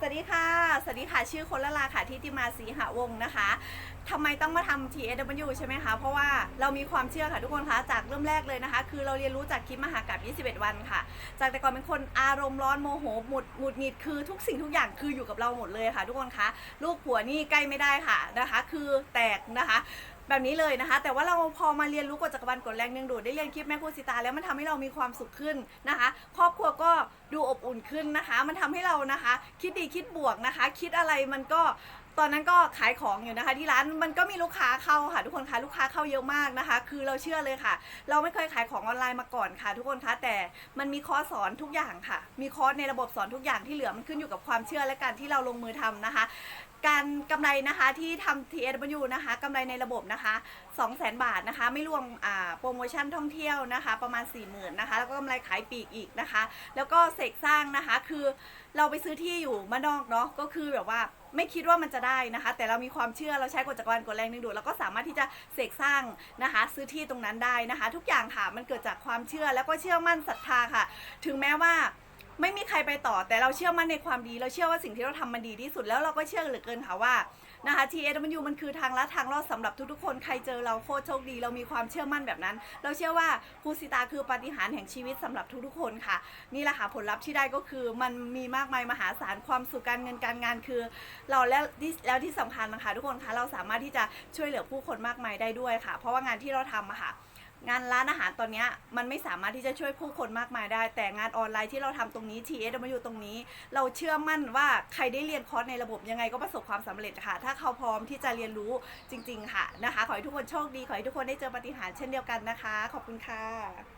สวัสดีค่ะ สวัสดีค่ะ ชื่อคนละลาค่ะที่ติมาสีหาวงศ์นะคะทำไมต้องมาทำ TSW ใช่ไหมคะ เพราะว่าเรามีความเชื่อค่ะทุกคนคะ จากเริ่มแรกเลยนะคะ คือเราเรียนรู้จากคลิปมหากาบ21 วันค่ะ จากแต่ก่อนเป็นคนอารมณ์ร้อนโมโหหมุดหงุดหงิดคือทุกสิ่งทุกอย่างคืออยู่กับเราหมดเลยค่ะ ทุกคนคะ ลูกผัวนี่ใกล้ไม่ได้ค่ะนะคะ คือแตกนะคะ แบบนี้เลยนะคะ แต่ว่าเราพอมาเรียนรู้กฎจักรวาลกฎแรงดึงดูดได้เรียนคลิปแม่ครูสิตาแล้วมันทำให้เรามีความสุขขึ้นนะคะ ครอบครัวก็ดูอบอุ่นขึ้นนะคะ มันทำให้เรานะคะ คิดดีคิดบวกนะคะ คิดอะไรมันก็ ตอนนั้นก็ขายของอยู่นะคะ ที่ร้านมันก็มีลูกค้าเข้าค่ะ ทุกคนคะลูกค้าเข้าเยอะมากนะคะ คือเราเชื่อเลยค่ะ เราไม่เคยขายของออนไลน์มาก่อนค่ะ ทุกคนคะแต่มันมีคอร์สสอนทุกอย่างค่ะ มีคอร์สในระบบสอนทุกอย่างที่เหลือมันขึ้นอยู่กับความเชื่อและการที่เราลงมือทำนะคะ การกำไรนะคะที่ทำ TSW นะคะกำไรในระบบนะคะ200,000 บาทนะคะ ไม่รวมโปรโมชั่นท่องเที่ยวนะคะ ประมาณ 40,000นะคะ แล้วก็กำไรขายปีกอีกนะคะ แล้วก็เสกสร้างนะคะ คือเราไปซื้อที่อยู่มานอกเนาะก็คือแบบว่าไม่คิดว่ามันจะได้นะคะ แต่เรามีความเชื่อเราใช้กฎจักรวาลกฎแรงดึงดูดเราก็สามารถที่จะเสกสร้างนะคะ ซื้อที่ตรงนั้นได้นะคะ ทุกอย่างค่ะมันเกิดจากความเชื่อแล้วก็เชื่อมั่นศรัทธาค่ะ ถึงแม้ว่า ไม่มีใครไปต่อแต่เราเชื่อมั่นในความดี เราเชื่อว่าสิ่งที่เราทำมันดีที่สุดแล้วเราก็เชื่อเหลือเกินค่ะว่านะคะ TSW มันคือทางลัดทางรอดสำหรับทุกๆคนใครเจอเราโคตรโชคดี เรามีความเชื่อมั่นแบบนั้น เราเชื่อว่าครูสิตาคือปาฏิหาริย์แห่งชีวิตสำหรับทุกๆคนค่ะ นี่แหละค่ะผลลัพธ์ที่ได้ก็คือมันมีมากมายมหาศาลความสุขการเงินการงานคือ เราแล้วที่แล้วที่สำคัญนะคะทุกคนคะเราสามารถที่จะช่วยเหลือผู้คนมากมายได้ด้วยค่ะ เพราะว่างานที่เราทำอะค่ะ งานร้านอาหารตอนนี้มันไม่สามารถที่จะช่วยผู้คนมากมายได้ แต่งานออนไลน์ที่เราทำตรงนี้ TSW ตรงนี้ เราเชื่อมั่นว่าใครได้เรียนคอร์สในระบบยังไงก็ประสบความสำเร็จค่ะ ถ้าเขาพร้อมที่จะเรียนรู้จริง ๆ ค่ะนะคะ ขอให้ทุกคนโชคดี ขอให้ทุกคนได้เจอปฏิหารเช่นเดียวกันนะคะ ขอบคุณค่ะ